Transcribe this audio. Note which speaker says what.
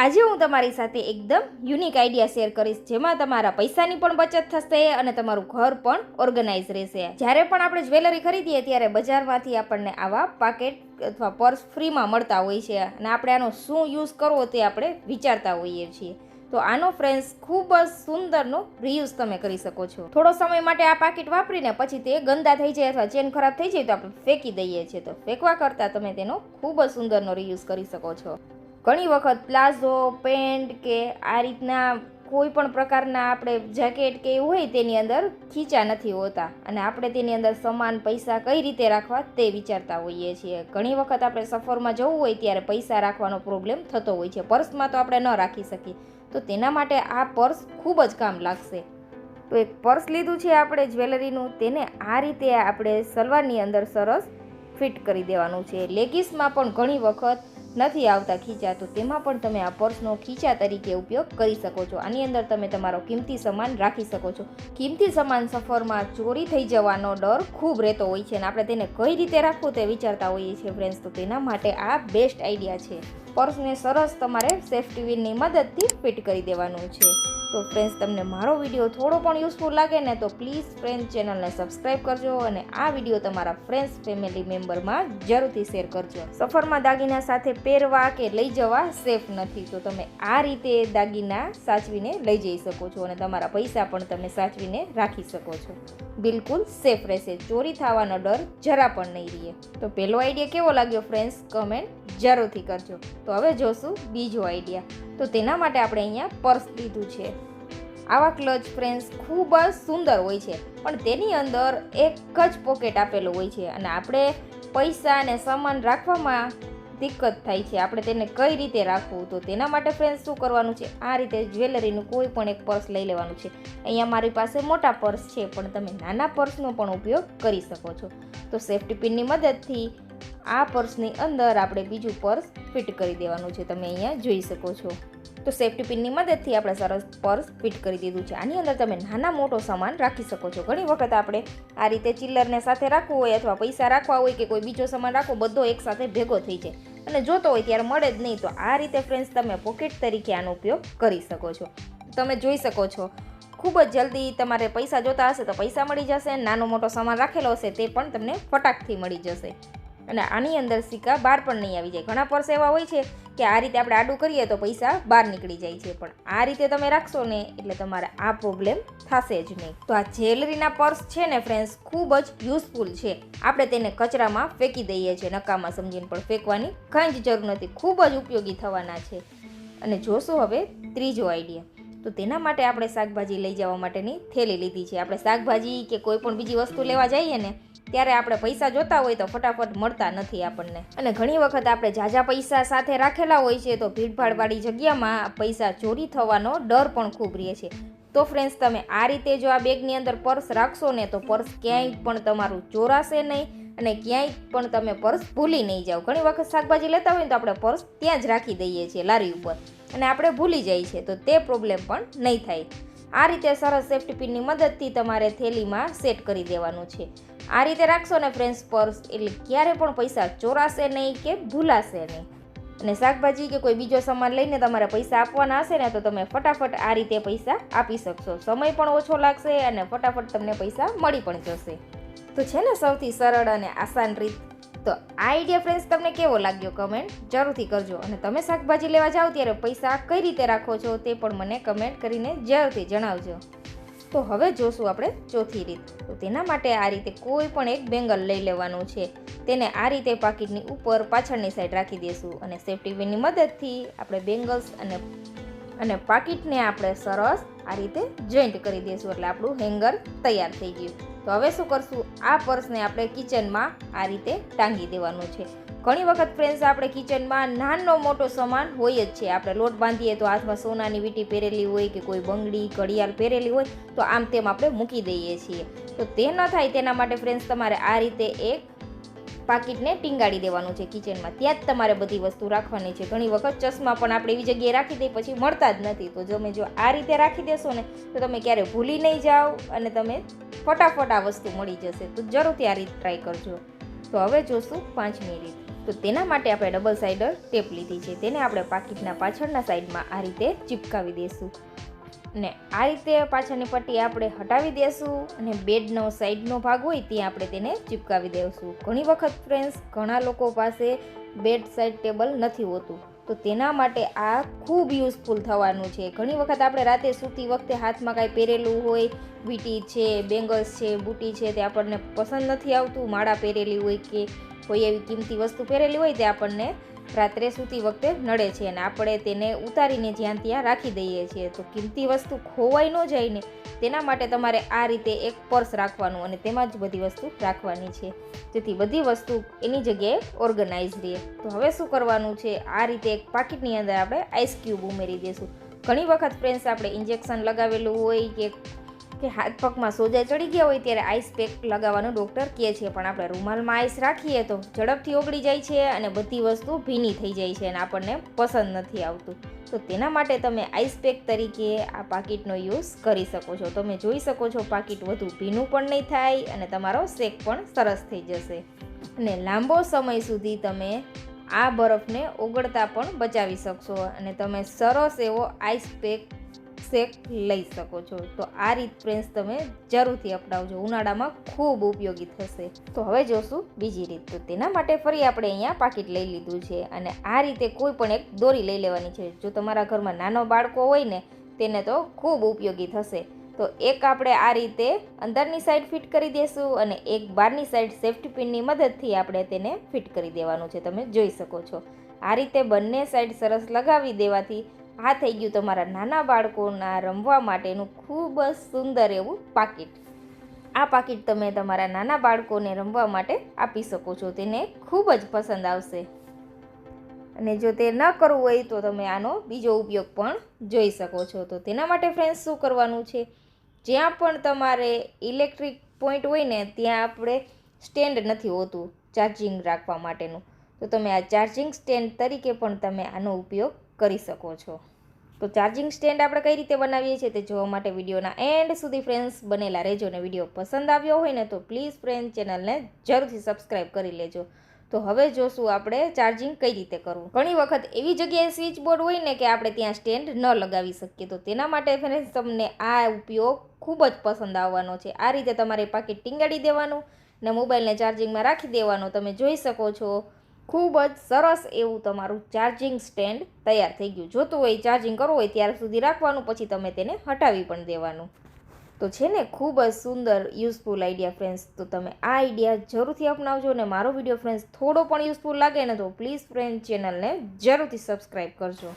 Speaker 1: આજે હું તમારી સાથે એકદમ યુનિક આઈડિયા શેર કરીશ, જેમાં તમારા પૈસાની પણ બચત થશે અને તમારું ઘર પણ ઓર્ગેનાઇઝ રહેશે. જ્યારે પણ આપણે જ્વેલરી ખરીદીએ, ત્યારે બજારમાંથી આપણને આવા પાકેટ અથવા પર્સ ફ્રીમાં મળતા હોય છે અને આપણે આનો શું યુઝ કરવો તે આપણે વિચારતા હોઈએ છીએ. તો આનો ફ્રેન્ડ્સ ખૂબ જ સુંદરનો રિયુઝ તમે કરી શકો છો. થોડો સમય માટે આ પાકીટ વાપરીને પછી તે ગંદા થઈ જાય અથવા ચેન ખરાબ થઈ જાય તો આપણે ફેંકી દઈએ છીએ. તો ફેંકવા કરતાં તમે તેનો ખૂબ જ સુંદરનો રિયુઝ કરી શકો છો. ઘણી વખત પ્લાઝો, પેન્ટ કે આ રીતના કોઈ પણ પ્રકારના આપણે જેકેટ કે એવું હોય તેની અંદર ખીચા નથી હોતા. અને આપણે તેની અંદર સમાન પૈસા કઈ રીતે રાખવા તે વિચારતા હોઈએ છીએ. ઘણી વખત આપણે સફરમાં જવું હોય ત્યારે પૈસા રાખવાનો પ્રોબ્લેમ થતો હોય છે. પર્સમાં તો આપણે ન રાખી શકીએ. તો તેના માટે આ પર્સ ખૂબ જ કામ લાગશે. તો એક પર્સ લીધું છે આપણે જ્વેલરીનું, તેને આ રીતે આપણે સલવારની અંદર સરસ ફિટ કરી દેવાનું છે. લેગીસમાં પણ ઘણી વખત નથી આવતા ખીચા, તો તેમાં પણ તમે આ પર્સનો ખીચા તરીકે ઉપયોગ કરી શકો છો. આની અંદર તમે તમારો કિંમતી સામાન રાખી શકો છો. કિંમતી સામાન સફરમાં ચોરી થઈ જવાનો ડર ખૂબ રહેતો હોય છે અને આપણે તેને કઈ રીતે રાખવું તે વિચારતા હોઈએ છીએ ફ્રેન્ડ્સ તો તેના માટે આ બેસ્ટ આઈડિયા છે. પર્સને સરસ તમારે સેફ્ટી વિનની મદદથી ફિટ કરી દેવાનું છે. તો ફ્રેન્ડ્સ તમને મારો વીડિયો થોડો પણ યુઝફુલ લાગે ને તો પ્લીઝ ફ્રેન્ડ ચેનલને સબસ્ક્રાઈબ કરજો અને આ વીડિયો તમારા ફ્રેન્ડ્સ ફેમિલી મેમ્બરમાં જરૂરથી શેર કરજો. સફરમાં દાગીના સાથે પહેરવા કે લઈ જવા સેફ નથી. તો તમે આ રીતે દાગીના સાચવીને લઈ જઈ શકો છો અને તમારા પૈસા પણ તમે સાચવીને રાખી શકો છો. બિલકુલ સેફ રહેશે. ચોરી થવાનો ડર જરા પણ નહીં રહે તો પહેલો આઈડિયા કેવો લાગ્યો ફ્રેન્ડ્સ કમેન્ટ જરૂરથી કરજો. તો હવે જોશું બીજો આઈડિયા તો તેના માટે આપણે અહીંયા પર્સ લીધું છે. આવા ક્લચ ફ્રેન્ડ્સ ખૂબ જ સુંદર હોય છે. પણ તેની અંદર એક જ પોકેટ આપેલું હોય છે અને આપણે પૈસા અને સામાન રાખવામાં દિક્કત થાય છે. આપણે તેને કઈ રીતે રાખવું? તો તેના માટે ફ્રેન્ડ્સ શું કરવાનું છે? આ રીતે જ્વેલરીનું કોઈ પણ એક પર્સ લઈ લેવાનું છે. અહીંયા મારી પાસે મોટા પર્સ છે, પણ તમે નાના પર્સનો પણ ઉપયોગ કરી શકો છો. તો સેફ્ટી પિનની મદદથી આ પર્સની અંદર આપણે બીજું પર્સ ફિટ કરી દેવાનું છે. તમે અહીંયા જોઈ શકો છો. તો સેફ્ટી પિનની મદદથી આપણે સરસ પર્સ ફિટ કરી દીધું છે. આની અંદર તમે નાના મોટો સામાન રાખી શકો છો. ઘણી વખત આપણે આ રીતે ચિલ્લરને સાથે રાખવું હોય અથવા પૈસા રાખવા હોય કે કોઈ બીજો સામાન રાખવો, બધો એકસાથે ભેગો થઈ જાય. અને જોતો હોય ત્યારે મળે જ નહીં, તો આ રીતે ફ્રેન્ડ્સ તમે પોકેટ તરીકે આનો ઉપયોગ કરી શકો છો. તમે જોઈ શકો છો, ખૂબ જ જલ્દી તમારે પૈસા જોતા હશે તો પૈસા મળી જશે, નાનો મોટો સામાન રાખેલો હશે તે પણ તમને ફટાકથી મળી જશે. અને આની અંદર સિક્કા બહાર પણ નહીં આવી જાય. ઘણા પર્સ એવા હોય છે કે આ રીતે આપણે આડું કરીએ તો પૈસા બહાર નીકળી જાય છે. પણ આ રીતે તમે રાખશો ને એટલે તમારે આ પ્રોબ્લેમ થશે જ નહીં. તો આ જ્વેલરીના પર્સ છે ને ફ્રેન્ડ્સ ખૂબ જ યુઝફુલ છે. આપણે તેને કચરામાં ફેંકી દઈએ છીએ, નકામાં સમજીને, પણ ફેંકવાની કાંઈ જ જરૂર નથી. ખૂબ જ ઉપયોગી થવાના છે. અને જોશું હવે ત્રીજો આઈડિયા તો તેના માટે આપણે શાકભાજી લઈ જવા માટેની થેલી લીધી છે. આપણે શાકભાજી કે કોઈ પણ બીજી વસ્તુ લેવા જઈએ ને ત્યારે આપણે પૈસા જોતા હોય તો ફટાફટ મળતા નથી આપણને. અને ઘણી વખત આપણે ઝાઝા પૈસા સાથે રાખેલા હોય છે તો ભીડભાડવાળી જગ્યામાં પૈસા ચોરી થવાનો ડર પણ ખૂબ રહે છે. તો ફ્રેન્ડ્સ તમે આ રીતે જો આ બેગની અંદર પર્સ રાખશો ને તો પર્સ ક્યાંય પણ તમારું ચોરાશે નહીં અને ક્યાંય પણ તમે પર્સ ભૂલી નહીં જાઓ. ઘણી વખત શાકભાજી લેતા હોય ને તો આપણે પર્સ ત્યાં જ રાખી દઈએ છીએ લારી ઉપર. અને આપણે ભૂલી જઈએ છીએ તો તે પ્રોબ્લેમ પણ નહીં થાય. આ રીતે સરસ સેફ્ટી પિનની મદદથી તમારે થેલીમાં સેટ કરી દેવાનું છે. આ રીતે રાખશો ને ફ્રેન્ડ્સ પર્સ એટલે ક્યારે પણ પૈસા ચોરાશે નહીં કે ભૂલાશે નહીં. અને શાકભાજી કે કોઈ બીજો સામાન લઈને તમારે પૈસા આપવાના હશે ને, તો તમે ફટાફટ આ રીતે પૈસા આપી શકશો. સમય પણ ઓછો લાગશે અને ફટાફટ તમને પૈસા મળી પણ જશે. તો છે ને સૌથી સરળ અને આસાન રીત. તો આ આઈડિયા ફ્રેન્ડ્સ તમને કેવો લાગ્યો? કમેન્ટ જરૂરથી કરજો. અને તમે શાકભાજી લેવા જાઓ ત્યારે પૈસા કઈ રીતે રાખો છો તે પણ મને કમેન્ટ કરીને જરૂરથી જણાવજો. તો હવે જોશું આપણે ચોથી રીત. તો તેના માટે આ રીતે કોઈ પણ એક બેંગલ લઈ લેવાનું છે. તેને આ રીતે પાકીટની ઉપર પાછળની સાઈડ રાખી દઈશું અને સેફ્ટી પિનની મદદથી આપણે બેંગલ્સ અને અને પાકીટને આપણે સરસ આ રીતે જોઈન્ટ કરી દઈશું એટલે આપણું હેંગર તૈયાર થઈ ગયું. તો હવે શું કરશું? આ પર્સને આપણે કિચનમાં આ રીતે ટાંગી દેવાનું છે. ઘણી વખત ફ્રેન્ડ્સ આપણે કિચનમાં નાનો મોટો સામાન હોય જ છે. આપણે લોટ બાંધીએ તો હાથમાં સોનાની વીંટી પહેરેલી હોય કે કોઈ બંગડી, ઘડિયાળ પહેરેલી હોય, તો આમ તેમ આપણે મૂકી દઈએ છીએ. તો તે ન થાય તેના માટે ફ્રેન્ડ્સ તમારે આ રીતે એક પાકીટને ટીંગાડી દેવાનું છે કિચનમાં ત્યાં જ તમારે બધી વસ્તુ રાખવાની છે. ઘણી વખત ચશ્મા પણ આપણે એવી જગ્યાએ રાખી દઈએ, પછી મળતા જ નથી. તો તમે જો આ રીતે રાખી દેશો ને, તો તમે ક્યારે ભૂલી નહીં જાઓ અને તમે ફટાફટ આ વસ્તુ મળી જશે. તો જરૂરથી આ રીત ટ્રાય કરજો. તો હવે જોશું પાંચમી રીત તો તેના માટે આપણે ડબલ સાઇડર ટેપ લીધી છે. તેને આપણે પાકીટના પાછળના સાઈડમાં આ રીતે ચીપકાવી દઈશું ને આ રીતે પાછળની પટ્ટી આપણે હટાવી દેશું અને બેડનો સાઈડનો ભાગ હોય ત્યાં આપણે તેને ચીપકાવી દઈશું ઘણી વખત ફ્રેન્ડ્સ ઘણા લોકો પાસે બેડ સાઈડ ટેબલ નથી હોતું. તો તેના માટે આ ખૂબ યુઝફુલ થવાનું છે. ઘણી વખત આપણે રાતે સૂતી વખતે હાથમાં કાંઈ પહેરેલું હોય, વીટી છે, બેંગલ્સ છે, બુટી છે તે આપણને પસંદ નથી આવતું, માળા પહેરેલી હોય કે કોઈ એવી કિંમતી વસ્તુ પહેરેલી હોય તે આપણને રાત્રે સૂતી વખતે નડે છે અને આપણે તેને ઉતારીને જ્યાં ત્યાં રાખી દઈએ છીએ. તો કિંમતી વસ્તુ ખોવાઈ ન જાય ને તેના માટે તમારે આ રીતે એક પર્સ રાખવાનું અને તેમાં જ બધી વસ્તુ રાખવાની છે. જેથી બધી વસ્તુ એની જગ્યાએ ઓર્ગનાઇઝ રહે. તો હવે શું કરવાનું છે? આ રીતે એક પાકીટની અંદર આપણે આઈસ ક્યુબ ઉમેરી દઈશું. ઘણી વખત ફ્રેન્ડ્સ આપણે ઇન્જેક્શન લગાવેલું હોય કે કે હાથ પગમાં સોજા ચડી ગયા હોય ત્યારે આઈસ પેક લગાવવાનું ડૉક્ટર કહે છે. પણ આપણે રૂમાલમાં આઈસ રાખીએ તો ઝડપથી ઓગળી જાય છે અને બધી વસ્તુ ભીની થઈ જાય છે અને આપણને પસંદ નથી આવતું. તો તેના માટે તમે આઈસ પેક તરીકે આ પાકીટનો યુઝ કરી શકો છો. તમે જોઈ શકો છો પાકીટ વધુ ભીનું પણ નહીં થાય અને તમારો શેક પણ સરસ થઈ જશે. અને લાંબો સમય સુધી તમે આ બરફને ઓગળતા પણ બચાવી શકશો અને તમે સરસ એવો આઈસ પેક શેક લઈ શકો છો. તો આ રીત પ્રેન્સ તમે જરૂરથી અપનાવજો. ઉનાળામાં ખૂબ ઉપયોગી થશે. તો હવે જોશું બીજી રીત. તો તેના માટે ફરી આપણે અહીંયા પાકીટ લઈ લીધું છે અને આ રીતે કોઈ પણ એક દોરી લઈ લેવાની છે. જો તમારા ઘરમાં નાનો બાળકો હોય ને, તેને તો ખૂબ ઉપયોગી થશે. તો એક આપણે આ રીતે અંદરની સાઈડ ફિટ કરી દઈશું અને એક બહારની સાઈડ સેફ્ટી પિનની મદદથી આપણે તેને ફિટ કરી દેવાનું છે. તમે જોઈ શકો છો. આ રીતે બંને સાઈડ સરસ લગાવી દેવાથી આ થઈ ગયું તમારા નાના બાળકોના રમવા માટેનું ખૂબ જ સુંદર એવું પાકીટ. આ પાકીટ તમે તમારા નાના બાળકોને રમવા માટે આપી શકો છો. તેને ખૂબ જ પસંદ આવશે. અને જો તે ન કરવું હોય તો તમે આનો બીજો ઉપયોગ પણ જોઈ શકો છો. તો તેના માટે ફ્રેન્ડ્સ શું કરવાનું છે? જ્યાં પણ તમારે ઇલેક્ટ્રિક પોઈન્ટ હોય ને, ત્યાં આપણે સ્ટેન્ડ નથી હોતું ચાર્જિંગ રાખવા માટેનું. તો તમે આ ચાર્જિંગ સ્ટેન્ડ તરીકે પણ તમે આનો ઉપયોગ કરી શકો છો. તો ચાર્જિંગ સ્ટેન્ડ આપણે કઈ રીતે બનાવીએ છીએ તે જોવા માટે વિડીયોના એન્ડ સુધી ફ્રેન્ડ્સ બનેલા રહેજો ને વીડિયો પસંદ આવ્યો હોય ને તો પ્લીઝ ફ્રેન્ડ ચેનલને જરૂરથી સબસ્ક્રાઈબ કરી લેજો. તો હવે જોશું આપણે ચાર્જિંગ કઈ રીતે કરવું. ઘણી વખત એવી જગ્યાએ સ્વિચ બોર્ડ હોય ને કે આપણે ત્યાં સ્ટેન્ડ ન લગાવી શકીએ. તો તેના માટે ફ્રેન્ડ્સ તમને આ ઉપયોગ ખૂબ જ પસંદ આવવાનો છે. આ રીતે તમારે પાકીટ ટીંગાડી દેવાનું ને મોબાઈલને ચાર્જિંગમાં રાખી દેવાનો. તમે જોઈ શકો છો. ખૂબ જ સરસ એવું તમારું ચાર્જિંગ સ્ટેન્ડ તૈયાર થઈ ગયું. જોતું હોય ચાર્જિંગ કરવું હોય, ત્યાર સુધી રાખવાનું, પછી તમે તેને હટાવી પણ દેવાનું. તો છે ને, ખૂબ જ સુંદર યુઝફુલ આઈડિયા ફ્રેન્ડ્સ તો તમે આ આઈડિયા જરૂરથી અપનાવજો અને મારો વીડિયો ફ્રેન્ડ્સ થોડો પણ યુઝફુલ લાગે ને તો પ્લીઝ ફ્રેન્ડ ચેનલને જરૂરથી સબસ્ક્રાઈબ કરજો.